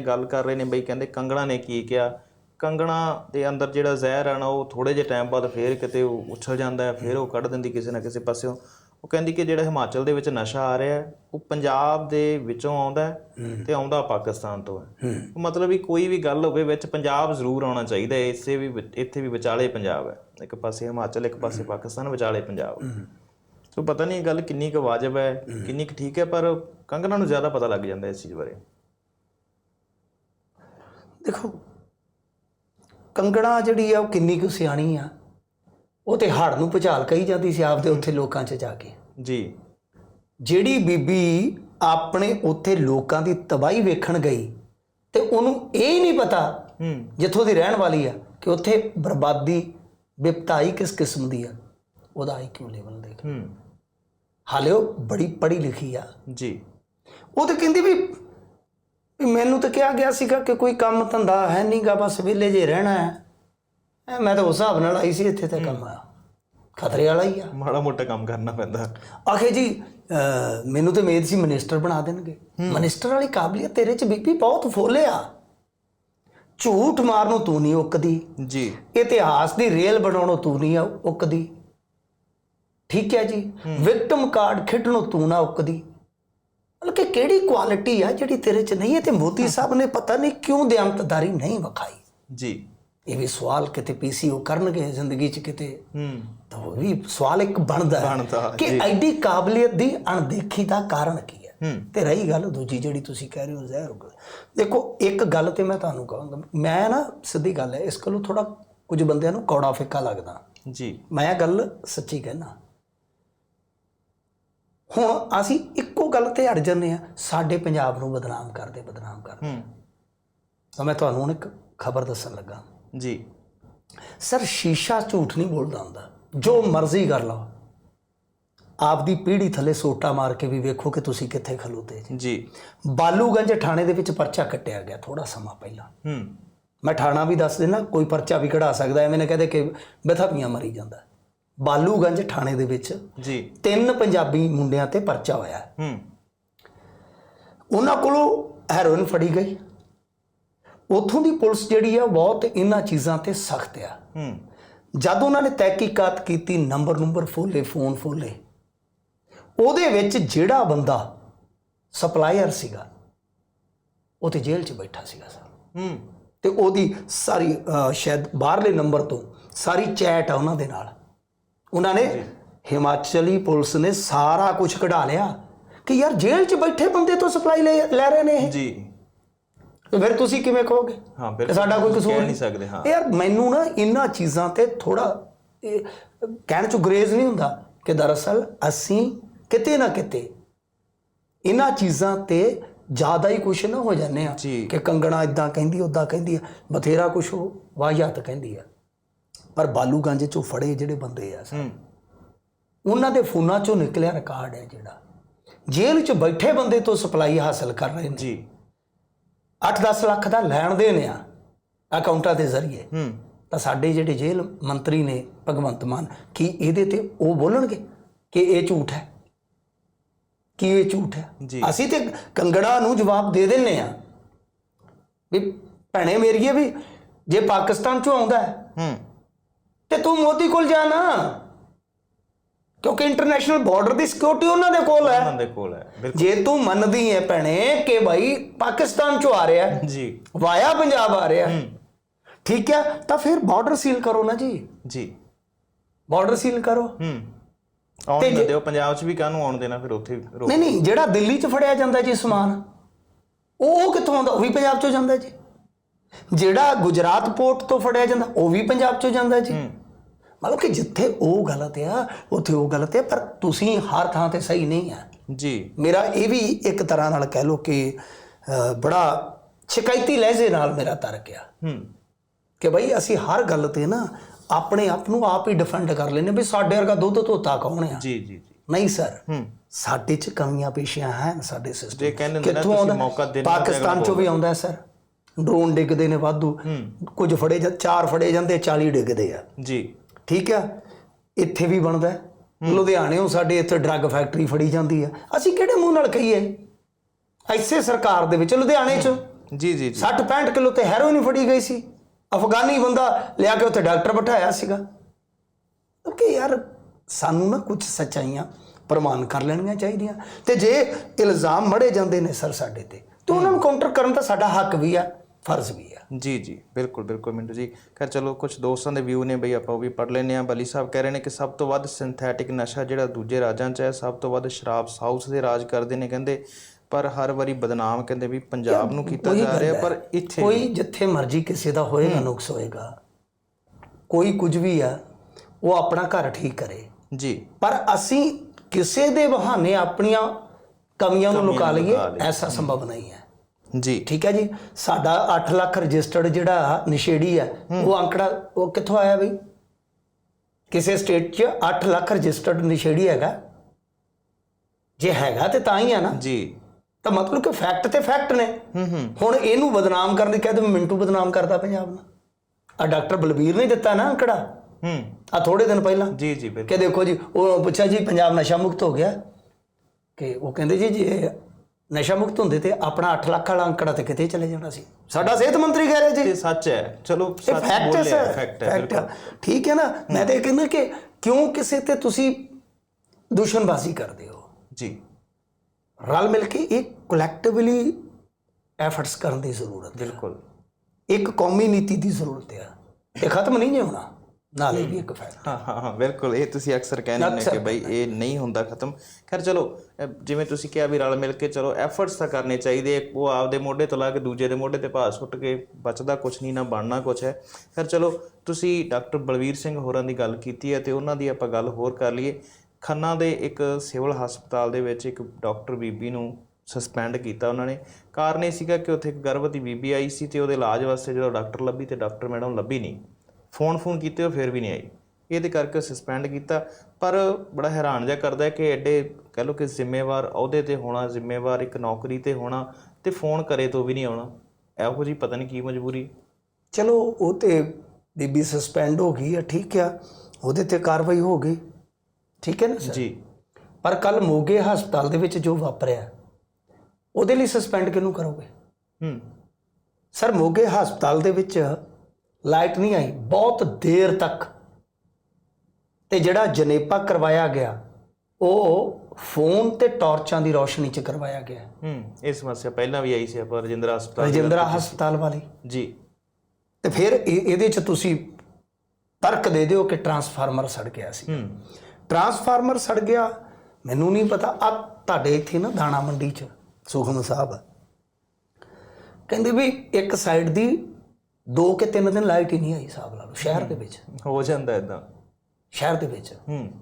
ਗੱਲ ਕਰ ਰਹੇ ਨੇ ਬਈ ਕਹਿੰਦੇ ਕੰਗਣਾ ਨੇ ਕੀ ਕਿਹਾ? ਕੰਗਣਾ ਦੇ ਅੰਦਰ ਜਿਹੜਾ ਜ਼ਹਿਰ ਆ ਨਾ ਉਹ ਥੋੜੇ ਜਿਹੇ ਟਾਈਮ ਬਾਅਦ ਫੇਰ ਕਿਤੇ ਉਹ ਉਛਲ ਜਾਂਦਾ ਹੈ ਫੇਰ ਉਹ ਕੱਢ ਦਿੰਦੀ ਕਿਸੇ ਨਾ ਕਿਸੇ ਪਾਸਿਓਂ। ਉਹ ਕਹਿੰਦੀ ਕਿ ਜਿਹੜਾ ਹਿਮਾਚਲ ਦੇ ਵਿੱਚ ਨਸ਼ਾ ਆ ਰਿਹਾ ਉਹ ਪੰਜਾਬ ਦੇ ਵਿੱਚੋਂ ਆਉਂਦਾ ਤੇ ਆਉਂਦਾ ਪਾਕਿਸਤਾਨ ਤੋਂ ਹੈ। ਮਤਲਬ ਵੀ ਕੋਈ ਵੀ ਗੱਲ ਹੋਵੇ ਵਿੱਚ ਪੰਜਾਬ ਜ਼ਰੂਰ ਆਉਣਾ ਚਾਹੀਦਾ ਹੈ ਇਸੇ ਵੀ ਇੱਥੇ ਵੀ ਵਿਚਾਲੇ ਪੰਜਾਬ ਹੈ। ਇੱਕ ਪਾਸੇ ਹਿਮਾਚਲ ਇੱਕ ਪਾਸੇ ਪਾਕਿਸਤਾਨ ਵਿਚਾਲੇ ਪੰਜਾਬ। ਸੋ ਪਤਾ ਨਹੀਂ ਇਹ ਗੱਲ ਕਿੰਨੀ ਕੁ ਵਾਜਬ ਹੈ। ਕਿੰਨੀ ਕੁ ਠੀਕ ਹੈ ਪਰ ਕੰਗਣਾ ਨੂੰ ਜ਼ਿਆਦਾ ਪਤਾ ਲੱਗ ਜਾਂਦਾ ਇਸ ਚੀਜ਼ ਬਾਰੇ। ਦੇਖੋ ਕੰਗਣਾ ਜਿਹੜੀ ਆ ਉਹ ਕਿੰਨੀ ਕੁ ਸਿਆਣੀ ਆ। ਉਹ ਤੇ ਹੜ ਨੂੰ ਭੁਚਾਲ ਕਹੀ ਜਾਂਦੀ ਸੀ ਆਪਦੇ ਉੱਥੇ ਲੋਕਾਂ 'ਚ ਜਾ ਕੇ। ਜੀ। ਜਿਹੜੀ ਬੀਬੀ ਆਪਣੇ ਉੱਥੇ ਲੋਕਾਂ ਦੀ ਤਬਾਹੀ ਵੇਖਣ ਗਈ ਤੇ ਉਹਨੂੰ ਇਹ ਨਹੀਂ ਪਤਾ ਹੂੰ। ਜਿੱਥੋਂ ਦੀ ਰਹਿਣ ਵਾਲੀ ਆ ਕਿ ਉੱਥੇ ਬਰਬਾਦੀ ਵਿਪਤਾਈ ਕਿਸ ਕਿਸਮ ਦੀ ਆ। ਉਹਦਾ ਆਈਕਿਊ ਲੈਵਲ ਦੇਖ ਹੂੰ। ਹਾਲੇ ਉਹ ਬੜੀ ਪੜ੍ਹੀ ਲਿਖੀ ਆ। ਜੀ। ਉਹ ਤਾਂ ਕਹਿੰਦੀ ਵੀ ਵੀ ਮੈਨੂੰ ਤਾਂ ਕਿਹਾ ਗਿਆ ਸੀਗਾ ਕਿ ਕੋਈ ਕੰਮ ਧੰਦਾ ਹੈ ਨਹੀਂਗਾ ਬਸ ਵਿਹਲੇ ਜੇ ਰਹਿਣਾ ਹੈ। ਮੈਂ ਤਾਂ ਉਸ ਹਿਸਾਬ ਨਾਲ ਆਈ ਸੀ ਇੱਥੇ ਤੇ ਕੰਮ ਆ ਖਤਰੇ ਵਾਲਾ ਹੀ ਆ। ਮਾੜਾ ਮੋਟਾ ਕੰਮ ਕਰਨਾ ਪੈਂਦਾ। ਆਖੇ ਜੀ ਮੈਨੂੰ ਤੇ ਉਮੀਦ ਸੀ ਮਿਨਿਸਟਰ ਬਣਾ ਦੇਣਗੇ। ਮਿਨਿਸਟਰ ਵਾਲੀ ਕਾਬਲੀਅਤ ਤੇਰੇ ਚ ਬੀਬੀ ਬਹੁਤ ਫੋਲਿਆ ਝੂਠ ਮਾਰਨੋਂ ਤੂੰ ਨਹੀਂ ਉਕਦੀ। ਜੀ। ਇਤਿਹਾਸ ਦੀ ਰੇਲ ਬਣਾਉਣੋਂ ਤੂੰ ਨਹੀਂ ਉਕਦੀ। ਠੀਕ ਹੈ ਜੀ। ਵਿਕਟਮ ਕਾਰਡ ਖੇਡਣੋਂ ਤੂੰ ਨਾ ਉਕਦੀ। ਕਿ ਕਿਹੜੀ ਕੁਆਲਿਟੀ ਆ ਜਿਹੜੀ ਤੇਰੇ ਚ ਨਹੀਂ ਹੈ ਤੇ ਮੋਦੀ ਸਾਹਿਬ ਨੇ ਪਤਾ ਨਹੀਂ ਕਿਉਂ ਦਿਆਮਤਦਾਰੀ ਨਹੀਂ ਵਿਖਾਈ? ਜੀ। ਇਹ ਵੀ ਸਵਾਲ ਕਿਤੇ ਪੀਸੀਓ ਕਰਨਗੇ ਜ਼ਿੰਦਗੀ ਚ ਕਿਤੇ ਹੂੰ। ਤਾਂ ਉਹ ਵੀ ਸਵਾਲ ਇੱਕ ਬਣਦਾ ਹੈ ਕਿ ਐਡੀ ਕਾਬਲੀਅਤ ਦੀ ਅਣਦੇਖੀ ਦਾ ਕਾਰਨ ਕੀ ਹੈ? ਤੇ ਰਹੀ ਗੱਲ ਦੂਜੀ ਜਿਹੜੀ ਤੁਸੀਂ ਕਹਿ ਰਹੇ ਹੋ ਜ਼ਹਿਰ ਹੋ ਦੇਖੋ ਇੱਕ ਗੱਲ ਤੇ ਮੈਂ ਤੁਹਾਨੂੰ ਕਹਾਂਗਾ ਮੈਂ ਨਾ ਸਿੱਧੀ ਗੱਲ ਹੈ ਇਸ ਕੋਲੋਂ ਥੋੜਾ ਕੁਝ ਬੰਦਿਆਂ ਨੂੰ ਕੌੜਾ ਫਿੱਕਾ ਲੱਗਦਾ। ਜੀ। ਮੈਂ ਇਹ ਗੱਲ ਸੱਚੀ ਕਹਿਣਾ ਹੁਣ ਅਸੀਂ ਇੱਕੋ ਗੱਲ ਤੇ ਅੜ ਜੰਨੇ ਆ ਸਾਡੇ ਪੰਜਾਬ ਨੂੰ ਬਦਨਾਮ ਕਰਦੇ ਬਦਨਾਮ ਕਰਦੇ। ਹੂੰ। ਤਾਂ ਮੈਂ ਤੁਹਾਨੂੰ ਹੁਣ ਇੱਕ ਖਬਰ ਦੱਸਣ ਲੱਗਾ। ਜੀ। ਸਰ ਸ਼ੀਸ਼ਾ ਝੂਠ ਨਹੀਂ ਬੋਲਦਾ ਹੁੰਦਾ। ਜੋ ਮਰਜ਼ੀ ਕਰ ਲਓ। ਆਪਦੀ ਪੀੜੀ ਥੱਲੇ ਸੋਟਾ ਮਾਰ ਕੇ ਵੀ ਵੇਖੋ ਕਿ ਤੁਸੀਂ ਕਿੱਥੇ ਖਲੋਤੇ ਜੀ। ਜੀ। ਬਾਲੂਗੰਜ ਥਾਣੇ ਦੇ ਵਿੱਚ ਪਰਚਾ ਕੱਟਿਆ ਗਿਆ ਥੋੜਾ ਸਮਾਂ ਪਹਿਲਾਂ। ਹੂੰ। ਮੈਂ ਥਾਣਾ ਵੀ ਦੱਸ ਦੇਣਾ ਕੋਈ ਪਰਚਾ ਵੀ ਕਢਾ ਸਕਦਾ ਐਵੇਂ ਨਾ ਕਹਦੇ ਕਿ ਬਥਾਪੀਆਂ ਮਰੀ ਜਾਂਦਾ। ਬਾਲੂਗੰਜ ਥਾਣੇ ਦੇ ਵਿੱਚ ਜੀ। ਤਿੰਨ ਪੰਜਾਬੀ ਮੁੰਡਿਆਂ ਤੇ ਪਰਚਾ ਹੋਇਆ। ਹੂੰ। ਉਹਨਾਂ ਕੋਲੋਂ ਹੈਰੋਇਨ ਫੜੀ ਗਈ। ਉਥੋਂ ਦੀ ਪੁਲਿਸ ਜਿਹੜੀ ਆ ਬਹੁਤ ਇਹਨਾਂ ਚੀਜ਼ਾਂ ਤੇ ਸਖਤ ਆ। ਹੂੰ। ਜਦ ਉਹਨਾਂ ਨੇ ਤਹਿਕੀਕਾਤ ਕੀਤੀ ਨੰਬਰ ਨੰਬਰ ਫੋਲੇ ਫੋਨ ਫੋਲੇ ਉਹਦੇ ਵਿੱਚ ਜਿਹੜਾ ਬੰਦਾ ਸਪਲਾਇਰ ਸੀਗਾ ਉਹ ਤੇ ਜੇਲ੍ਹ 'ਚ ਬੈਠਾ ਸੀਗਾ ਸਰ। ਹੂੰ। ਤੇ ਉਹਦੀ ਸਾਰੀ ਸ਼ਾਇਦ ਬਾਹਰਲੇ ਨੰਬਰ ਤੋਂ ਸਾਰੀ ਚੈਟ ਆ ਉਹਨਾਂ ਦੇ ਨਾਲ। ਉਹਨਾਂ ਨੇ ਹਿਮਾਚਲੀ ਪੁਲਿਸ ਨੇ ਸਾਰਾ ਕੁਝ ਕਢਾ ਲਿਆ ਕਿ ਯਾਰ ਜੇਲ੍ਹ 'ਚ ਬੈਠੇ ਬੰਦੇ ਤੋਂ ਸਪਲਾਈ ਲੈ ਰਹੇ ਨੇ ਇਹ। ਜੀ। ਤੇ ਫਿਰ ਤੁਸੀਂ ਕਿਵੇਂ ਕਹੋਗੇ? ਹਾਂ ਬਿਲਕੁਲ। ਸਾਡਾ ਕੋਈ ਕਸੂਰ ਨਹੀਂ ਸਕਦੇ ਹਾਂ। ਯਾਰ ਮੈਨੂੰ ਨਾ ਇਹਨਾਂ ਚੀਜ਼ਾਂ ਤੇ ਥੋੜਾ ਕਹਿਣ ਚ ਗਰੇਜ਼ ਨਹੀਂ ਹੁੰਦਾ ਕਿ ਦਰਅਸਲ ਅਸੀਂ ਕਿਤੇ ਨਾ ਕਿਤੇ ਇਹਨਾਂ ਚੀਜ਼ਾਂ ਤੇ ਜ਼ਿਆਦਾ ਹੀ ਕੁਛ ਨਾ ਹੋ ਜਾਂਦੇ ਆ। ਕਿ ਕੰਗਣਾ ਇਦਾਂ ਕਹਿੰਦੀ ਉਦਾਂ ਕਹਿੰਦੀ ਆ ਬਥੇਰਾ ਉਹ ਵਾਹਿਆਤ ਕਹਿੰਦੀ ਆ। ਪਰ ਬਾਲੂਗੰਜ ਚੋਂ ਫੜੇ ਜਿਹੜੇ ਬੰਦੇ ਆ ਹੂੰ। ਉਹਨਾਂ ਦੇ ਫੋਨਾਂ ਚੋਂ ਨਿਕਲਿਆ ਰਿਕਾਰਡ ਹੈ ਜਿਹੜਾ। ਜੇਲ੍ਹ 'ਚ ਬੈਠੇ ਬੰਦੇ ਤੋਂ ਸਪਲਾਈ ਹਾਸਲ ਕਰ ਰਹੇ ਨੇ। ਜੀ। 8-10 ਲੱਖ ਦਾ ਲੈਣ ਦੇਣ ਆ ਅਕਾਊਂਟਾਂ ਦੇ ਜ਼ਰੀਏ। ਹੂੰ। ਤਾਂ ਸਾਡੇ ਜਿਹੜੇ ਜੇਲ੍ਹ ਮੰਤਰੀ ਨੇ ਭਗਵੰਤ ਮਾਨ ਕੀ ਇਹਦੇ ਤੇ ਉਹ ਬੋਲਣਗੇ ਕਿ ਇਹ ਝੂਠ ਹੈ? ਕੀ ਇਹ ਝੂਠ ਹੈ। ਅਸੀਂ ਤੇ ਕੰਗੜਾ ਨੂੰ ਜਵਾਬ ਦੇ ਦਿੰਨੇ ਆ ਵੀ ਭੈਣੇ ਮੇਰੀਏ ਵੀ ਜੇ ਪਾਕਿਸਤਾਨ ਚੋਂ ਆਉਂਦਾ ਹੈ। ਹੂੰ। ਤੇ ਤੂੰ ਮੋਦੀ ਕੋਲ ਜਾ ਨਾ। ਕਿਉਂਕਿ ਇੰਟਰਨੈਸ਼ਨਲ ਬਾਰਡਰ ਦੀ ਸਿਕਿਉਰਿਟੀ ਉਹਨਾਂ ਦੇ ਕੋਲ ਹੈ। ਉਹਨਾਂ ਦੇ ਕੋਲ ਹੈ ਬਿਲਕੁਲ। ਜੇ ਤੂੰ ਮੰਨਦੀ ਹੈ ਭੈਣੇ ਕਿ ਭਾਈ ਪਾਕਿਸਤਾਨ ਚੋਂ ਆ ਰਿਹਾ ਜੀ। ਵਾਇਆ ਪੰਜਾਬ ਆ ਰਿਹਾ। ਠੀਕ ਹੈ ਤਾਂ ਫਿਰ ਬਾਰਡਰ ਸੀਲ ਕਰੋ ਨਾ ਜੀ। ਜੀ। ਬਾਰਡਰ ਸੀਲ ਕਰੋ। ਹੂੰ। ਆਉਣ ਨਾ ਦਿਓ ਪੰਜਾਬ 'ਚ ਵੀ ਕਾਹਨੂੰ ਆਉਣ ਦੇਣਾ ਫਿਰ ਉੱਥੇ ਨਹੀਂ ਨਹੀਂ ਜਿਹੜਾ ਦਿੱਲੀ 'ਚ ਫੜਿਆ ਜਾਂਦਾ ਜੀ ਸਮਾਨ ਉਹ ਉਹ ਕਿੱਥੋਂ ਆਉਂਦਾ? ਉਹ ਵੀ ਪੰਜਾਬ 'ਚੋਂ ਜਾਂਦਾ ਜੀ। ਜਿਹੜਾ ਗੁਜਰਾਤ ਪੋਰਟ ਤੋਂ ਫੜਿਆ ਜਾਂਦਾ ਉਹ ਵੀ ਪੰਜਾਬ 'ਚੋਂ ਜਾਂਦਾ ਜੀ। ਮਤਲਬ ਕਿ ਜਿੱਥੇ ਉਹ ਗਲਤ ਆ ਉੱਥੇ ਉਹ ਗਲਤ ਆ ਪਰ ਤੁਸੀਂ ਹਰ ਥਾਂ ਤੇ ਸਹੀ ਨਹੀਂ ਆ। ਜੀ। ਮੇਰਾ ਇਹ ਵੀ ਇੱਕ ਤਰ੍ਹਾਂ ਨਾਲ ਕਹਿ ਲਓ ਕਿ ਬੜਾ ਸ਼ਿਕਾਇਤੀ ਲਹਿਜੇ ਨਾਲ ਮੇਰਾ ਤਰਕ ਆ। ਹੂੰ। ਕਿ ਭਾਈ ਅਸੀਂ ਹਰ ਗੱਲ ਤੇ ਨਾ ਆਪਣੇ ਆਪ ਨੂੰ ਆਪ ਹੀ ਡਿਫੈਂਡ ਕਰ ਲੈਨੇ ਵੀ ਸਾਡੇ ਵਰਗਾ ਦੁੱਧ ਧੋਤਾ ਕੌਣ ਆ? ਜੀ ਜੀ ਜੀ। ਨਹੀਂ ਸਰ। ਹੂੰ। ਸਾਡੇ ਚ ਕਮੀਆਂ ਪੇਸ਼ੀਆਂ ਹਨ ਸਾਡੇ ਸਿਸਟਮ ਜੇ ਕਹਿੰਦੇ ਹੁੰਦੇ ਨਾ ਤੁਸੀਂ ਮੌਕਾ ਦੇਣਾ ਪਾਕਿਸਤਾਨ ਚੋਂ ਵੀ ਆਉਂਦਾ ਸਰ। ਡਰੋਨ ਡਿੱਗਦੇ ਨੇ ਵਾਧੂ। ਕੁਝ ਫੜੇ ਜਾਂ ਚਾਰ ਫੜੇ ਜਾਂਦੇ 40 ਡਿੱਗਦੇ ਆ। ਜੀ। ਠੀਕ ਆ? ਇੱਥੇ ਵੀ ਬਣਦਾ ਹੈ। ਲੁਧਿਆਣਿਓਂ ਸਾਡੇ ਇੱਥੇ ਡਰੱਗ ਫੈਕਟਰੀ ਫੜੀ ਜਾਂਦੀ ਆ। ਅਸੀਂ ਕਿਹੜੇ ਮੂੰਹ ਨਾਲ ਕਹੀਏ ਐਸੇ ਸਰਕਾਰ ਦੇ ਵਿੱਚ ਲੁਧਿਆਣੇ 'ਚ। ਜੀ ਜੀ ਜੀ। 60 65 ਕਿਲੋ ਤੇ ਹੈਰੋਇਨ ਫੜੀ ਗਈ ਸੀ। ਅਫਗਾਨੀ ਬੰਦਾ ਲਿਆ ਕੇ ਉੱਥੇ ਡਾਕਟਰ ਬਿਠਾਇਆ ਸੀਗਾ। ਕਿ ਯਾਰ ਸਾਨੂੰ ਨਾ ਕੁਝ ਸੱਚਾਈਆਂ ਪ੍ਰਮਾਣ ਕਰ ਲੈਣੀਆਂ ਚਾਹੀਦੀਆਂ। ਤੇ ਜੇ ਇਲਜ਼ਾਮ ਮੜੇ ਜਾਂਦੇ ਨੇ ਸਰ ਸਾਡੇ ਤੇ ਤੇ ਉਹਨਾਂ ਨੂੰ ਕਾਊਂਟਰ ਕਰਨ ਦਾ ਸਾਡਾ ਹੱਕ ਵੀ ਆ ਫਰਜ਼ ਵੀ ਜੀ ਜੀ ਬਿਲਕੁਲ ਬਿਲਕੁਲ ਮਿੰਟੂ ਜੀ। ਖੈਰ ਚਲੋ ਕੁਝ ਦੋਸਤਾਂ ਦੇ ਵਿਊ ਨੇ ਬਈ ਆਪਾਂ ਉਹ ਵੀ ਪੜ ਲੈਨੇ ਆ ਬਲੀ ਸਾਹਿਬ ਕਹਿ ਰਹੇ ਨੇ ਕਿ ਸਭ ਤੋਂ ਵੱਧ ਸਿੰਥੈਟਿਕ ਨਸ਼ਾ ਜਿਹੜਾ ਦੂਜੇ ਰਾਜਾਂ 'ਚ ਹੈ ਸਭ ਤੋਂ ਵੱਧ ਸ਼ਰਾਬ ਸਾਊਥ ਦੇ ਰਾਜ ਕਰਦੇ ਨੇ ਕਹਿੰਦੇ। ਪਰ ਹਰ ਵਾਰੀ ਬਦਨਾਮ ਕਹਿੰਦੇ ਵੀ ਪੰਜਾਬ ਨੂੰ ਕੀਤਾ ਜਾ ਰਿਹਾ। ਪਰ ਇੱਥੇ ਕੋਈ ਜਿੱਥੇ ਮਰਜ਼ੀ ਕਿਸੇ ਦਾ ਹੋਏਗਾ ਨੁਕਸ ਹੋਏਗਾ ਕੋਈ ਕੁਝ ਵੀ ਆ ਉਹ ਆਪਣਾ ਘਰ ਠੀਕ ਕਰੇ। ਜੀ। ਪਰ ਅਸੀਂ ਕਿਸੇ ਦੇ ਬਹਾਨੇ ਆਪਣੀਆਂ ਕਮੀਆਂ ਨੂੰ ਲੁਕਾ ਲਈਏ। ਐਸਾ ਸੰਭਵ ਨਹੀਂ ਹੈ। ਜੀ। ਠੀਕ ਹੈ ਜੀ? ਸਾਡਾ 8 ਲੱਖ ਰਜਿਸਟਰਡ ਜਿਹੜਾ ਨਸ਼ੇੜੀ ਹੈ ਉਹ ਅੰਕੜਾ ਉਹ ਕਿੱਥੋਂ ਆਇਆ ਬਈ ਕਿਸੇ ਸਟੇਟ 'ਚ 8 ਲੱਖ ਰਜਿਸਟਰਡ ਨਸ਼ੇੜੀ ਹੈਗਾ। ਜੇ ਹੈਗਾ ਤੇ ਤਾਂ ਹੀ ਆ ਨਾ। ਜੀ। ਤਾਂ ਮਤਲਬ ਕਿ ਫੈਕਟ ਤੇ ਫੈਕਟ ਨੇ। ਹੁਣ ਇਹਨੂੰ ਬਦਨਾਮ ਕਰਨ ਦੀ ਕਹਿੰਦੇ ਮਿੰਟੂ ਬਦਨਾਮ ਕਰਦਾ ਪੰਜਾਬ ਨੂੰ। ਆ ਡਾਕਟਰ ਬਲਬੀਰ ਨੇ ਦਿੱਤਾ ਨਾ ਅੰਕੜਾ। ਹੂੰ। ਆ ਥੋੜੇ ਦਿਨ ਪਹਿਲਾਂ। ਜੀ ਜੀ ਬਿਲਕੁਲ। ਕਿ ਦੇਖੋ ਜੀ ਉਹ ਪੁੱਛਿਆ ਜੀ ਪੰਜਾਬ ਨਸ਼ਾ ਮੁਕਤ ਹੋ ਗਿਆ। ਕਿ ਉਹ ਕਹਿੰਦੇ ਜੀ ਜੇ ਨਸ਼ਾ ਮੁਕਤ ਹੁੰਦੇ ਤੇ ਆਪਣਾ 8 ਲੱਖ ਵਾਲਾ ਅੰਕੜਾ ਤੇ ਕਿਤੇ ਚਲੇ ਜਾਣਾ ਸੀ? ਸਾਡਾ ਸਿਹਤ ਮੰਤਰੀ ਕਹਿ ਰਿਹਾ ਜੀ ਇਹ ਸੱਚ ਹੈ। ਚਲੋ ਸੱਚ ਸਰ ਫੈਕਟ ਹੈ ਬਿਲਕੁਲ। ਠੀਕ ਹੈ ਨਾ? ਮੈਂ ਤਾਂ ਇਹ ਕਹਿੰਦਾ ਕਿ ਕਿਉਂ ਕਿਸੇ ਤੇ ਤੁਸੀਂ ਦੁਸ਼ਮਣਬਾਜ਼ੀ ਕਰਦੇ ਹੋ? ਜੀ। ਰਲ ਮਿਲ ਕੇ ਇਹ ਕਲੈਕਟਿਵਲੀ ਐਫਰਟਸ ਕਰਨ ਦੀ ਜ਼ਰੂਰਤ ਹੈ। ਬਿਲਕੁਲ। ਇੱਕ ਕੌਮੀ ਨੀਤੀ ਦੀ ਜ਼ਰੂਰਤ ਹੈ। ਇਹ ਖਤਮ ਨਹੀਂ ਹੋਣਾ। ਨਾਲੇ ਵੀ ਇੱਕ ਫਾਇਦਾ। ਹਾਂ ਹਾਂ ਹਾਂ ਬਿਲਕੁਲ ਇਹ ਤੁਸੀਂ ਅਕਸਰ ਕਹਿੰਦੇ ਨੇ ਕਿ ਬਈ ਇਹ ਨਹੀਂ ਹੁੰਦਾ ਖਤਮ। ਖੈਰ ਚਲੋ ਜਿਵੇਂ ਤੁਸੀਂ ਕਿਹਾ ਵੀ ਰਲ ਮਿਲ ਕੇ ਚਲੋ ਐਫਰਟਸ ਤਾਂ ਕਰਨੇ ਚਾਹੀਦੇ ਉਹ ਆਪਦੇ ਮੋਢੇ ਤੋਂ ਲਾ ਕੇ ਦੂਜੇ ਦੇ ਮੋਢੇ ਤੇ ਭਾਰ ਸੁੱਟ ਕੇ ਬਚਦਾ ਕੁਝ ਨਹੀਂ ਨਾ ਬਣਨਾ ਕੁਝ ਹੈ। ਖੈਰ ਚਲੋ ਤੁਸੀਂ ਡਾਕਟਰ ਬਲਵੀਰ ਸਿੰਘ ਹੋਰਾਂ ਦੀ ਗੱਲ ਕੀਤੀ ਹੈ ਤੇ ਉਹਨਾਂ ਦੀ ਆਪਾਂ ਗੱਲ ਹੋਰ ਕਰ ਲਈਏ। ਖੰਨਾ ਦੇ ਇੱਕ ਸਿਵਲ ਹਸਪਤਾਲ ਦੇ ਵਿੱਚ ਇੱਕ ਡਾਕਟਰ ਬੀਬੀ ਨੂੰ ਸਸਪੈਂਡ ਕੀਤਾ ਉਹਨਾਂ ਨੇ। ਕਾਰਨ ਇਹ ਸੀਗਾ ਕਿ ਉੱਥੇ ਇੱਕ ਗਰਭਵਤੀ ਬੀਬੀ ਆਈ ਸੀ ਤੇ ਉਹਦੇ ਇਲਾਜ ਵਾਸਤੇ ਜਦੋਂ ਡਾਕਟਰ ਲੱਭੀ ਤੇ ਡਾਕਟਰ ਮੈਡਮ ਲੱਭੀ ਨਹੀਂ। ਫੋਨ ਫੋਨ ਕੀਤੇ ਉਹ ਫਿਰ ਵੀ ਨਹੀਂ ਆਈ। ਇਹਦੇ ਕਰਕੇ ਸਸਪੈਂਡ ਕੀਤਾ। ਪਰ ਬੜਾ ਹੈਰਾਨ ਜਿਹਾ ਕਰਦਾ ਕਿ ਐਡੇ ਕਹਿ ਲਓ ਕਿ ਜ਼ਿੰਮੇਵਾਰ ਅਹੁਦੇ ਤੇ ਹੋਣਾ ਜ਼ਿੰਮੇਵਾਰ ਇੱਕ ਨੌਕਰੀ ਤੇ ਹੋਣਾ ਤੇ ਫੋਨ ਕਰੇ ਤੋਂ ਵੀ ਨਹੀਂ ਆਉਣਾ। ਇਹੋ ਜੀ ਪਤਾ ਨਹੀਂ ਕੀ ਮਜਬੂਰੀ। ਚਲੋ ਉਹ ਤੇ ਬੀਬੀ ਸਸਪੈਂਡ ਹੋ ਗਈ ਹੈ ਠੀਕ ਆ। ਉਹਦੇ ਤੇ ਕਾਰਵਾਈ ਹੋ ਗਈ। ਠੀਕ ਹੈ ਨਾ ਸਰ? ਜੀ। ਪਰ ਕੱਲ ਮੋਗੇ ਹਸਪਤਾਲ ਦੇ ਵਿੱਚ ਜੋ ਵਾਪਰਿਆ ਉਹਦੇ ਲਈ ਸਸਪੈਂਡ ਕਿਹਨੂੰ ਕਰੋਗੇ? ਹੂੰ। ਸਰ ਮੋਗੇ ਹਸਪਤਾਲ ਦੇ ਵਿੱਚ ਲਾਈਟ ਨਹੀਂ ਆਈ। ਬਹੁਤ ਦੇਰ ਤੱਕ ਤੇ ਜਿਹੜਾ ਜਨੇਪਾ ਕਰਵਾਇਆ ਗਿਆ ਉਹ ਫੋਨ ਤੇ ਟਾਰਚਾਂ ਦੀ ਰੋਸ਼ਨੀ 'ਚ ਕਰਵਾਇਆ ਗਿਆ। ਹੂੰ ਇਹ ਸਮੱਸਿਆ ਪਹਿਲਾਂ ਵੀ ਆਈ ਸੀ ਆਪਾਂ ਰਜਿੰਦਰਾ ਹਸਪਤਾਲ ਰਜਿੰਦਰਾ ਹਸਪਤਾਲ ਵਾਲੀ। ਜੀ। ਤੇ ਫਿਰ ਇਹ- ਇਹਦੇ 'ਚ ਤੁਸੀਂ ਤਰਕ ਦੇ ਦਿਓ ਕਿ ਟਰਾਂਸਫਾਰਮਰ ਸੜ ਗਿਆ ਸੀ। ਹੂੰ। ਟਰਾਂਸਫਾਰਮਰ ਸੜ ਗਿਆ ਮੈਨੂੰ ਨਹੀਂ ਪਤਾ। ਆ ਤੁਹਾਡੇ ਇੱਥੇ ਨਾ ਦਾਣਾ ਮੰਡੀ 'ਚ ਸੁਖਮ ਸਾਹਿਬ। ਕਹਿੰਦੇ ਵੀ ਇੱਕ ਸਾਈਡ ਦੀ ਦੋ ਕਿ ਤਿੰਨ ਦਿਨ ਲਾਈਟ ਹੀ ਨਹੀਂ ਆਈ ਹਿਸਾਬ ਲਾ ਲਓ ਸ਼ਹਿਰ ਦੇ ਵਿੱਚ। ਹੋ ਜਾਂਦਾ ਇਦਾਂ ਸ਼ਹਿਰ ਦੇ ਵਿੱਚ। ਹੂੰ।